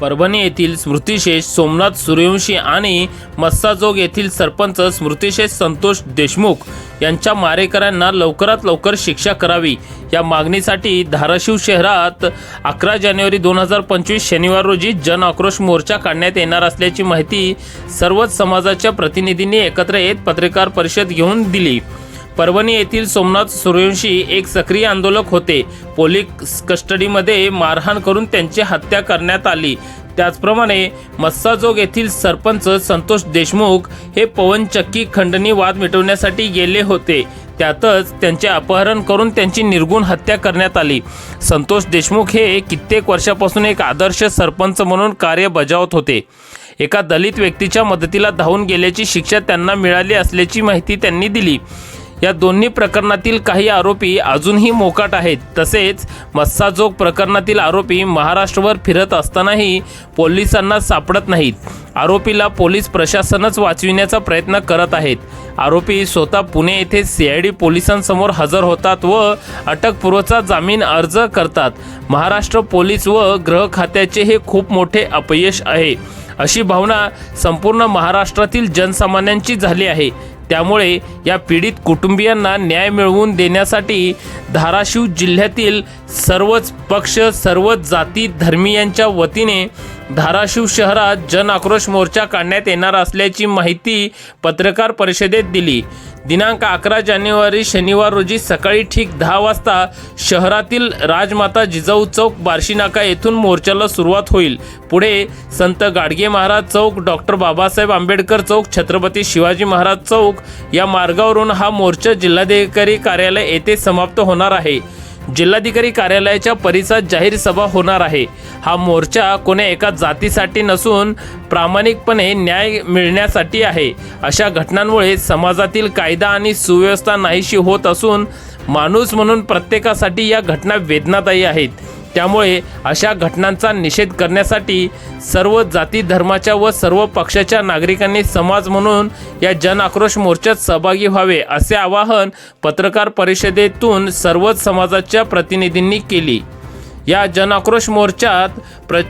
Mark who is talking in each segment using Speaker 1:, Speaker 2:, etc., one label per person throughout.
Speaker 1: परभणी येथील स्मृतिशेष सोमनाथ सूर्यवंशी आणि मस्साजोग येथील सरपंच स्मृतिशेष संतोष देशमुख यांच्या मारेकऱ्यांना लवकरात लवकर शिक्षा करावी. या मागणीसाठी धाराशिव शहरात अकरा जानेवारी दोन हजार पंचवीस शनिवार रोजी जन आक्रोश मोर्चा काढण्यात येणार असल्याची माहिती सर्वच समाजाच्या प्रतिनिधींनी एकत्र येत पत्रकार परिषद घेऊन दिली. परभणी येथील सोमनाथ सूर्यवंशी एक सक्रिय आंदोलक होते. पोलीस कस्टडीमध्ये मारहाण करून त्यांची हत्या करण्यात आली. त्याचप्रमाणे मस्साजोग येथील सरपंच संतोष देशमुख हे पवनचक्की खंडणी वाद मिटवण्यासाठी गेले होते. त्यातच त्यांचे अपहरण करून त्यांची निर्गुण हत्या करण्यात आली. संतोष देशमुख हे कित्येक वर्षापासून एक आदर्श सरपंच म्हणून कार्य बजावत होते. एका दलित व्यक्तीच्या मदतीला धावून गेल्याची शिक्षा त्यांना मिळाली असल्याची माहिती त्यांनी दिली. या दोन्ही प्रकरणातील काही आरोपी अजूनही मोकाट आहेत. तसेच मस्साजोग प्रकरणातील आरोपी महाराष्ट्रभर फिरत असतानाही पोलिसांना सापडत नाहीत. आरोपीला पोलीस प्रशासनच वाचविण्याचा प्रयत्न करत आहेत. आरोपी स्वतः पुणे येथे सी आय डी पोलिसांसमोर हजर होतात व अटकपूर्वचा जामीन अर्ज करतात. महाराष्ट्र पोलीस व गृह खात्याचे हे खूप मोठे अपयश आहे. अशी भावना संपूर्ण महाराष्ट्रातील जनसामान्यांची झाली आहे. त्यामुळे या पीडित कुटुंबियांना न्याय मिळवून देण्यासाठी धाराशिव जिल्ह्यातील सर्वच पक्ष सर्वच जाती धर्मीयांच्या वतीने धाराशिव शहरात जन आक्रोश मोर्चा काढण्यात येणार असल्याची माहिती पत्रकार परिषदेत दिली. दिनांक अकरा जानेवारी शनिवार रोजी सकाळी ठीक दहा वाजता शहरातील राजमाता जिजाऊ चौक बार्शीनाका येथून मोर्चाला सुरुवात होईल. पुढे संत गाडगे महाराज चौक डॉक्टर बाबासाहेब आंबेडकर चौक छत्रपती शिवाजी महाराज चौक या मार्गावरून हा मोर्चा जिल्हाधिकारी कार्यालय येथे समाप्त होणार आहे. जिल्हाधिकारी कार्यालयाच्या परिसरात जाहीर सभा होणार आहे. हा मोर्चा कोण्या एका जातीसाठी नसून प्रामाणिकपणे न्याय मिळण्यासाठी आहे. अशा घटनांमुळे समाजातील कायदा आणि सुव्यवस्था नाहीशी होत असून माणूस म्हणून प्रत्येकासाठी या घटना वेदनादायी आहेत. त्यामुळे अशा घटनांचा निषेध करण्यासाठी सर्व जाती धर्माच्या व सर्व पक्षाच्या नागरिकांनी समाज म्हणून या जन आक्रोश मोर्चात सहभागी व्हावे असे आवाहन पत्रकार परिषदेतून सर्वच समाजाच्या प्रतिनिधींनी केली. या जन आक्रोश मोर्चात प्र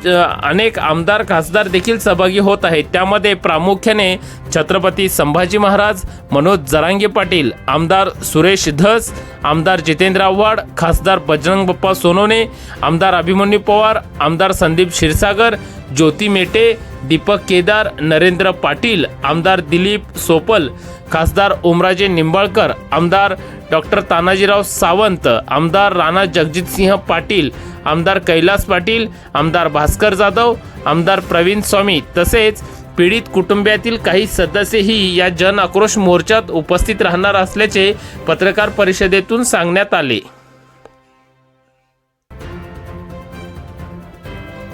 Speaker 1: अनेक आमदार खासदार देखील सहभागी होत आहेत. त्यामध्ये प्रामुख्याने छत्रपती संभाजी महाराज मनोज जरांगे पाटील आमदार सुरेश धस आमदार जितेंद्र आव्हाड खासदार बजरंग बप्पा सोनवणे आमदार अभिमन्यू पवार आमदार संदीप क्षीरसागर ज्योती मेटे दीपक केदार नरेंद्र पाटील आमदार दिलीप सोपल खासदार ओमराजे निंबाळकर आमदार डॉक्टर तानाजीराव सावंत आमदार राणा जगजितसिंह पाटील आमदार कैलास पाटील आमदार भास्कर जाधव आमदार प्रवीण स्वामी तसेच पीडित कुटुंबातील काही सदस्यही या जन आक्रोश मोर्चात उपस्थित राहणार असल्याचे पत्रकार परिषदेतून सांगण्यात आले.